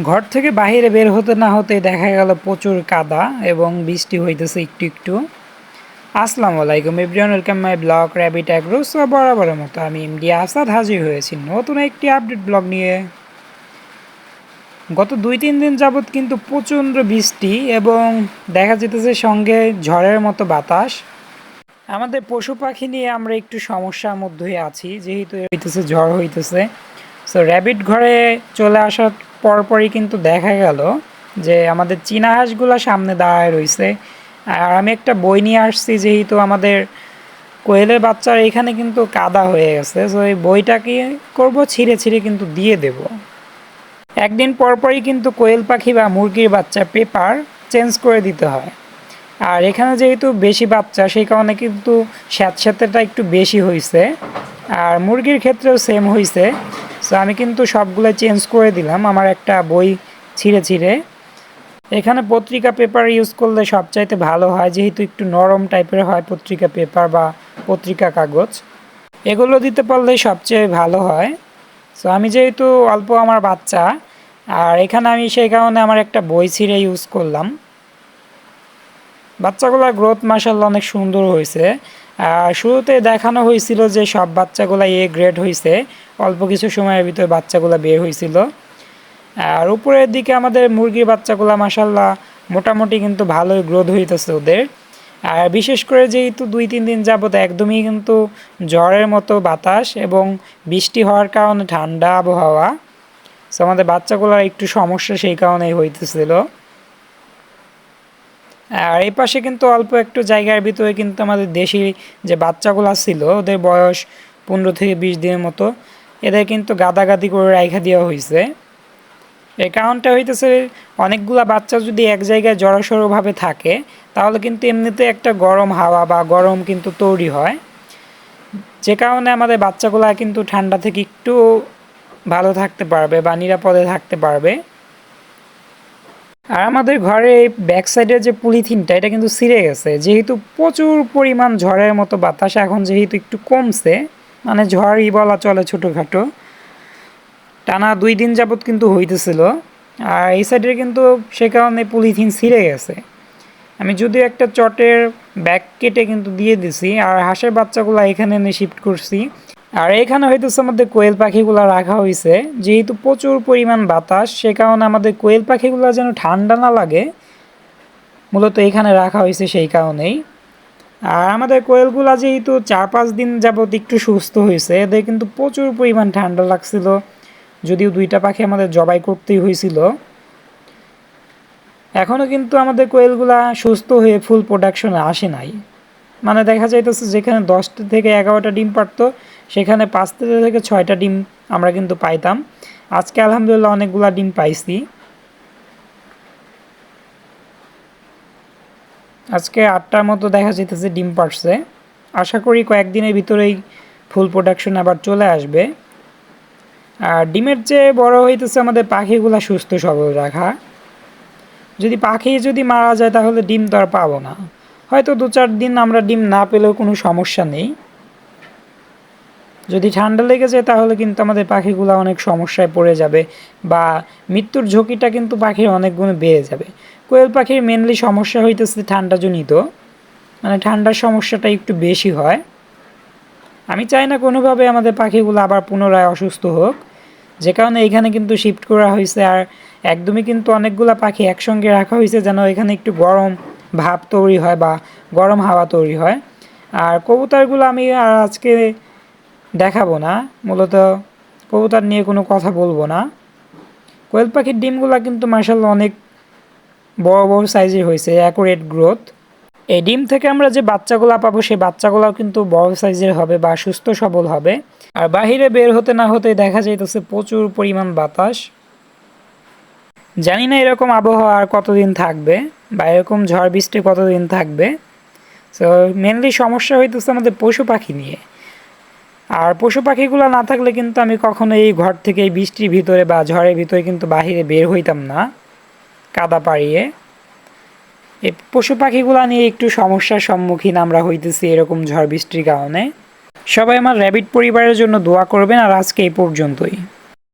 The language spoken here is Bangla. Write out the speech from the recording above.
ঘর থেকে বাইরে বের হতে না হতে দেখা গেল প্রচুর কাদা এবং বৃষ্টি হইতেছে একটু একটু। আসসালামু আলাইকুম everyone, welcome my blog Rabbit Agro so বরাবরের মতো আমি এমডি আসাদ হাজির হয়েছি নতুন একটি আপডেট ব্লগ নিয়ে। গত দুই তিন দিন যাবৎ কিন্তু প্রচণ্ড বৃষ্টি এবং দেখা যেতেছে সঙ্গে ঝড়ের মতো বাতাস। আমাদের পশু পাখি নিয়ে আমরা একটু সমস্যার মধ্যেই আছি, যেহেতু হইতেছে ঝড় হইতেছে। সো র্যাবিট ঘরে চলে আসার পরপরই কিন্তু দেখা গেল যে আমাদের চীনা হাঁসগুলো সামনে দাঁড়ায় রয়েছে আর আমি একটা বই নিয়ে আসছি যেহেতু আমাদের কোয়েলের বাচ্চার এখানে কিন্তু কাদা হয়ে গেছে সো এই বইটাকে করব ছিঁড়ে ছিঁড়ে কিন্তু দিয়ে দেব। একদিন পরপরই কিন্তু কোয়েল পাখি বা মুরগির বাচ্চা পেপার চেঞ্জ করে দিতে হয়। আর এখানে যেহেতু বেশি বাচ্চা, সেই কারণে কিন্তু স্যাঁতস্যাঁতেটা একটু বেশি হয়েছে আর মুরগির ক্ষেত্রেও সেম হয়েছে সো আমি কিন্তু সবগুলো চেঞ্জ করে দিলাম। আমার একটা বই ছিঁড়ে ছিঁড়ে। এখানে পত্রিকা পেপার ইউজ করলে সবচাইতে ভালো হয়, যেহেতু একটু নরম টাইপের হয় পত্রিকা পেপার বা পত্রিকা কাগজ। এগুলো দিতে পারলে সবচেয়ে ভালো হয়। সো আমি যেহেতু অল্প আমার বাচ্চা, আর এখানে আমি সেই কারণে আমার একটা বই ছিঁড়ে ইউজ করলাম। বাচ্চাগুলোর গ্রোথ মাসাল্লাহ অনেক সুন্দর হয়েছে। শুরুতে দেখানো হয়েছিল যে সব বাচ্চাগুলো এ গ্রেড হয়েছে অল্প কিছু সময়ের ভিতরে বাচ্চাগুলো বের হয়েছিল আর উপরের দিকে আমাদের মুরগির বাচ্চাগুলো মাসাল্লাহ মোটামুটি কিন্তু ভালোই গ্রোথ হইতেছে ওদের। আর বিশেষ করে যেহেতু দুই, তিন দিন যাবত একদমই কিন্তু জ্বরের মতো বাতাস এবং বৃষ্টি হওয়ার কারণে ঠান্ডা আবহাওয়া সো আমাদের বাচ্চাগুলোর একটু সমস্যা সেই কারণেই হইতেছিল। আর এই পাশে কিন্তু অল্প একটু জায়গার ভিতরে কিন্তু আমাদের দেশি যে বাচ্চাগুলো ছিল, ওদের বয়স পনেরো থেকে বিশ দিনের মতো, এদের কিন্তু গাদাগাদি করে রাইখা দেওয়া হয়েছে। এই কারণটা হইতেছে অনেকগুলা বাচ্চা যদি এক জায়গায় জড়সড়ভাবে থাকে, তাহলে কিন্তু এমনিতে একটা গরম হাওয়া বা গরম কিন্তু তৈরি হয়। যে কারণে আমাদের বাচ্চাগুলা কিন্তু ঠান্ডা থেকে একটু ভালো থাকতে পারবে বা নিরাপদে থাকতে পারবে। আর আমাদের ঘরে এই ব্যাক সাইডের যে পলিথিনটা এটা কিন্তু ছিঁড়ে গেছে। যেহেতু প্রচুর পরিমাণ ঝড়ের মতো বাতাস, এখন যেহেতু একটু কমছে মানে ঝড়ই বলা চলে ছোটোখাটো। টানা দুই দিন যাবৎ কিন্তু হইতেছিল। আর এই সাইডের কিন্তু সে কারণে পলিথিন ছিঁড়ে গেছে। আমি যদিও একটা চটের ব্যাগ কেটে কিন্তু দিয়ে দিছি, আর হাঁসের বাচ্চাগুলো এখানে এনে শিফট করছি। আর এখানে হইতেছে আমাদের কোয়েল পাখিগুলো রাখা হয়েছে যেহেতু প্রচুর পরিমাণ বাতাস, সে কারণে আমাদের কোয়েল পাখিগুলো যেন ঠান্ডা না লাগে, মূলত এখানে রাখা হয়েছে সেই কারণেই। আর আমাদের কোয়েলগুলা যেহেতু চার পাঁচ দিন যাবত একটু সুস্থ হয়েছে এদের কিন্তু প্রচুর পরিমাণ ঠান্ডা লাগছিল, যদিও দুইটা পাখি আমাদের জবাই করতেই হয়েছিল এখনও কিন্তু আমাদের কোয়েলগুলা সুস্থ হয়ে ফুল প্রোডাকশনে আসে নাই। মানে দেখা যাইতেছে যেখানে দশটা থেকে এগারোটা ডিম পারতো সেখানে পাঁচটা থেকে ছয়টা ডিম আমরা কিন্তু পাইতাম। আজকে আলহামদুলিল্লাহ অনেকগুলা ডিম পাইছি। আজকে আটটার মতো দেখা যেতেছে ডিম পারছে। আশা করি কয়েকদিনের ভিতরেই ফুল প্রোডাকশন আবার চলে আসবে। আর ডিমের চেয়ে বড় হইতেছে আমাদের পাখিগুলা সুস্থ সবল রাখা। যদি পাখি যদি মারা যায় তাহলে ডিম তো আর পাবো না। হয়তো দু চার দিন আমরা ডিম না পেলেও কোনো সমস্যা নেই। যদি ঠান্ডা লেগে যায় তাহলে কিন্তু আমাদের পাখিগুলো অনেক সমস্যায় পড়ে যাবে বা মৃত্যুর ঝুঁকিটা কিন্তু পাখির অনেক গুণে বেড়ে যাবে। কোয়েল পাখির মেনলি সমস্যা হইতেছে ঠান্ডাজনিত মানে ঠান্ডার সমস্যাটা একটু বেশি হয়। আমি চাই না কোনোভাবে আমাদের পাখিগুলো আবার পুনরায় অসুস্থ হোক। যে কারণে এখানে কিন্তু শিফট করা হয়েছে আর একদমই কিন্তু অনেকগুলো পাখি একসঙ্গে রাখা হয়েছে যেন এখানে একটু গরম ভাব তৈরি হয় বা গরম হাওয়া তৈরি হয়। আর কবুতরগুলো আমি আর আজকে দেখাবো না। মূলত কবুতর নিয়ে কোনো কথা বলব না। কোয়েল পাখির ডিমগুলো কিন্তু মার্শাল অনেক বড় বড় সাইজের হয়েছে অ্যাকুরেট গ্রোথ এই ডিম থেকে আমরা যে বাচ্চাগুলো পাবো সেই বাচ্চাগুলোও কিন্তু বড় সাইজের হবে বা সুস্থ, সবল হবে। আর বাহিরে বের হতে না হতে দেখা যাইতেছে প্রচুর পরিমাণ বাতাস। জানি না এরকম আবহাওয়া আর কতদিন থাকবে বা এরকম ঝড় বৃষ্টি কতদিন থাকবে। তো মেনলি সমস্যা হইতেছে আমাদের পশু পাখি নিয়ে। আর পশু পাখিগুলো না থাকলে কিন্তু আমি কখনো এই ঘর থেকে এই বৃষ্টির ভিতরে বা ঝড়ের ভিতরে কিন্তু বাহিরে বের হইতাম না, কাদা পাড়িয়ে। এই পশু পাখিগুলা নিয়ে একটু সমস্যার সম্মুখীন আমরা হইতেছি এরকম ঝড় বৃষ্টির কারণে। সবাই আমার র্যাবিট পরিবারের জন্য দোয়া করবেন আর আজকে এই পর্যন্তই।